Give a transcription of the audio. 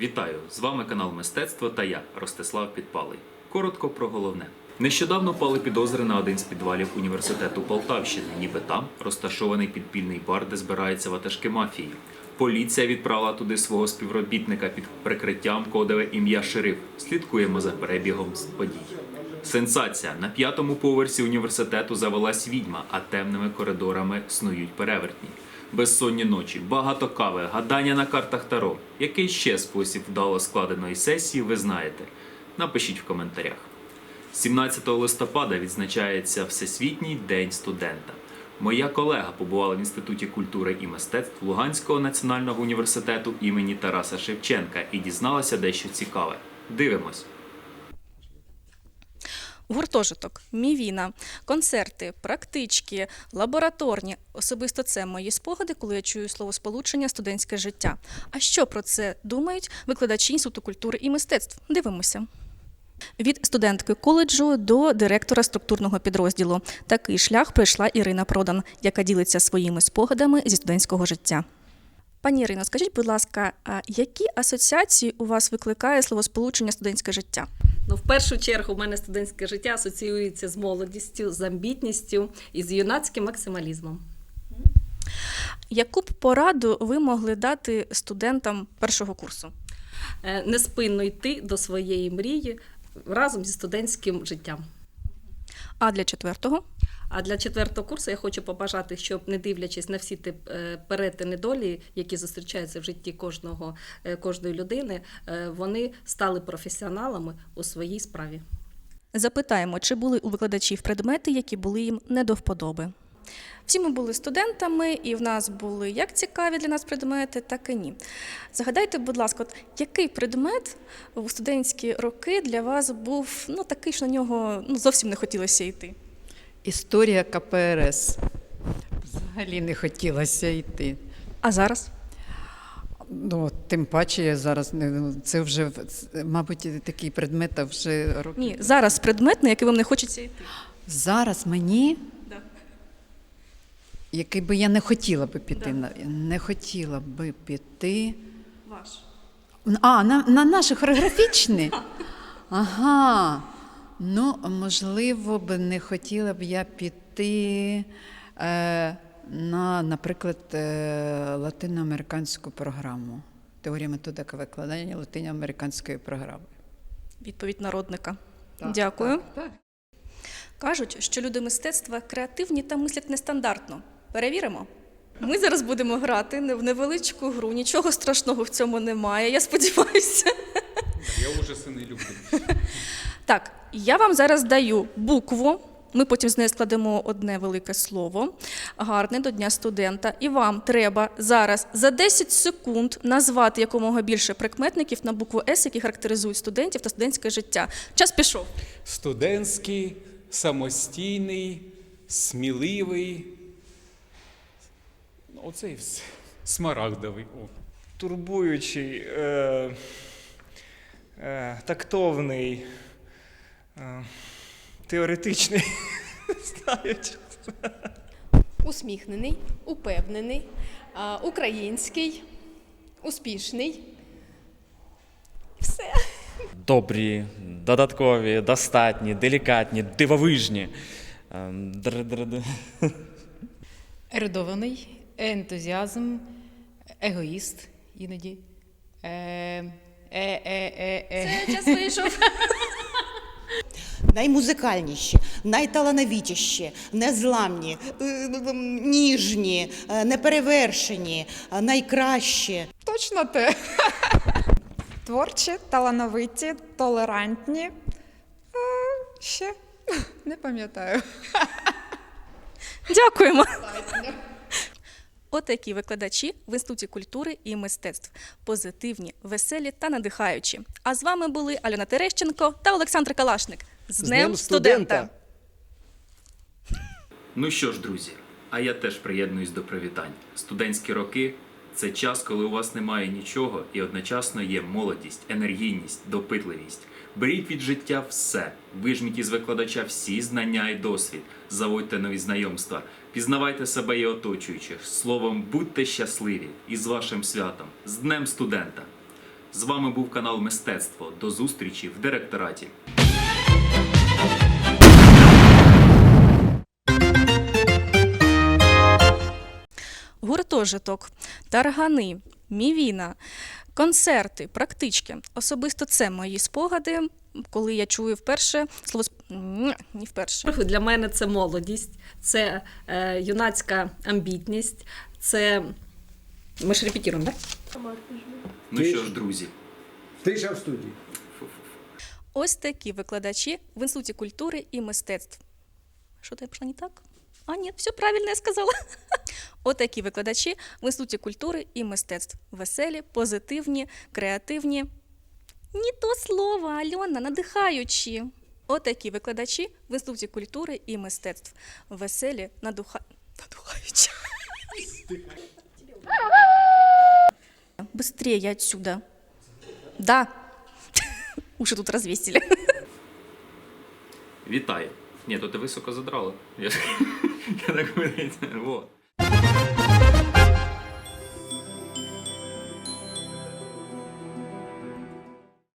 Вітаю! З вами канал Мистецтво та я, Ростислав Підпалий. Коротко про головне. Нещодавно пали підозри на один з підвалів університету Полтавщини, ніби там розташований підпільний бар, де збираються ватажки мафії. Поліція відправила туди свого співробітника під прикриттям кодове ім'я Шериф. Слідкуємо за перебігом з подій. Сенсація на п'ятому поверсі університету завелась відьма, а темними коридорами снують перевертні. Безсонні ночі, багато кави, гадання на картах Таро. Який ще спосіб вдало складеної сесії, ви знаєте? Напишіть в коментарях. 17 листопада відзначається Всесвітній день студента. Моя колега побувала в Інституті культури і мистецтв Луганського національного університету імені Тараса Шевченка і дізналася дещо цікаве. Дивимось. Гуртожиток, мівіна, концерти, практички, лабораторні. Особисто це мої спогади, коли я чую словосполучення студентське життя. А що про це думають викладачі Інституту культури і мистецтв? Дивимося. Від студентки коледжу до директора структурного підрозділу. Такий шлях пройшла Ірина Продан, яка ділиться своїми спогадами зі студентського життя. Пані Ірино, скажіть, будь ласка, а які асоціації у вас викликає словосполучення студентське життя? Ну, в першу чергу, в мене студентське життя асоціюється з молодістю, з амбітністю і з юнацьким максималізмом. Яку б пораду ви могли дати студентам першого курсу? Не Неспинно йти до своєї мрії разом зі студентським життям. А для четвертого? А для четвертого курсу я хочу побажати, щоб не дивлячись на всі ті е, перетини долі, які зустрічаються в житті кожного, е, кожної людини, е, вони стали професіоналами у своїй справі. Запитаємо, чи були у викладачів предмети, які були їм не до вподоби. Всі ми були студентами, і в нас були як цікаві для нас предмети, так і ні. Згадайте, будь ласка, от який предмет у студентські роки для вас був ну, такий, що на нього ну, зовсім не хотілося йти? Історія КПРС. Взагалі не хотілося йти. А зараз? Ну, тим паче я зараз не це вже мабуть такий предмет а вже років. Ні, зараз предмет, на який вам не хочеться йти. Зараз мені, Да. який би я не хотіла би піти, на не хотіла би піти. Ваш. А, на, на наші хореографічні? Ага. Ну, можливо, б не хотіла б я піти е, на, наприклад, е, латиноамериканську програму. Теорія методика викладання латиноамериканської програми. Відповідь народника. Так, Дякую. так, так. Кажуть, що люди мистецтва креативні та мислять нестандартно. Перевіримо. Ми зараз будемо грати не в невеличку гру. Нічого страшного в цьому немає. Я сподіваюся. Я ужаси не люблю. Так, я вам зараз даю букву. Ми потім з нею складемо одне велике слово, гарне до Дня студента. І вам треба зараз за 10 секунд назвати якомога більше прикметників на букву С, які характеризують студентів та студентське життя. Час пішов. Студентський, самостійний, сміливий. Ну, Оце і все. Смарагдовий. О. турбуючий, е, е, тактовний, теоретичний. Не усміхнений, упевнений, український, успішний. Все. добрі, додаткові, достатні, делікатні, дивовижні. Ем. Ерудований, ентузіазм, егоїст іноді. Е, е, е, е, е. Час вийшов. Наймузикальніші, найталановитіші, незламні, е, ніжні, е, неперевершені, е, найкращі. Точно те. Творчі, талановиті, толерантні. Е, Ще не пам'ятаю. Дякуємо. Отакі викладачі в Інституті культури і мистецтв. Позитивні, веселі та надихаючі. А з вами були Альона Терещенко та Олександр Калашник. З Днем студента! Ну що ж, друзі, а я теж приєднуюсь до привітань. Студентські роки це час, коли у вас немає нічого, і одночасно є молодість, енергійність, допитливість. Беріть від життя все, вижміть із викладача всі знання і досвід, заводьте нові знайомства, пізнавайте себе і оточуючих. Словом, будьте щасливі і з вашим святом, з Днем студента! З вами був канал Мистецтво. До зустрічі в директораті. Гуртожиток, таргани, мівіна, концерти, практички. Особисто це мої спогади, коли я чую вперше слово не вперше. Для мене це молодість, це е, юнацька амбітність, це. Ми ж репетируємо, так? Ну що ж, друзі, Тиша в студії. Ось такі викладачі в Інституті культури і мистецтв. Що то я пішла не так? А, ні, все правильно я сказала. Отакі викладачі в Інституті культури і мистецтв. Веселі, позитивні, креативні. Ні то слово, Альона, надихаючі. Отакі викладачі в Інституті культури і мистецтв. Веселі, надуха... надухаючі. Быстрее отсюда. Да. Уши тут развесили. вітаю. Ні, то ти високо задрала. Я, я так Вот.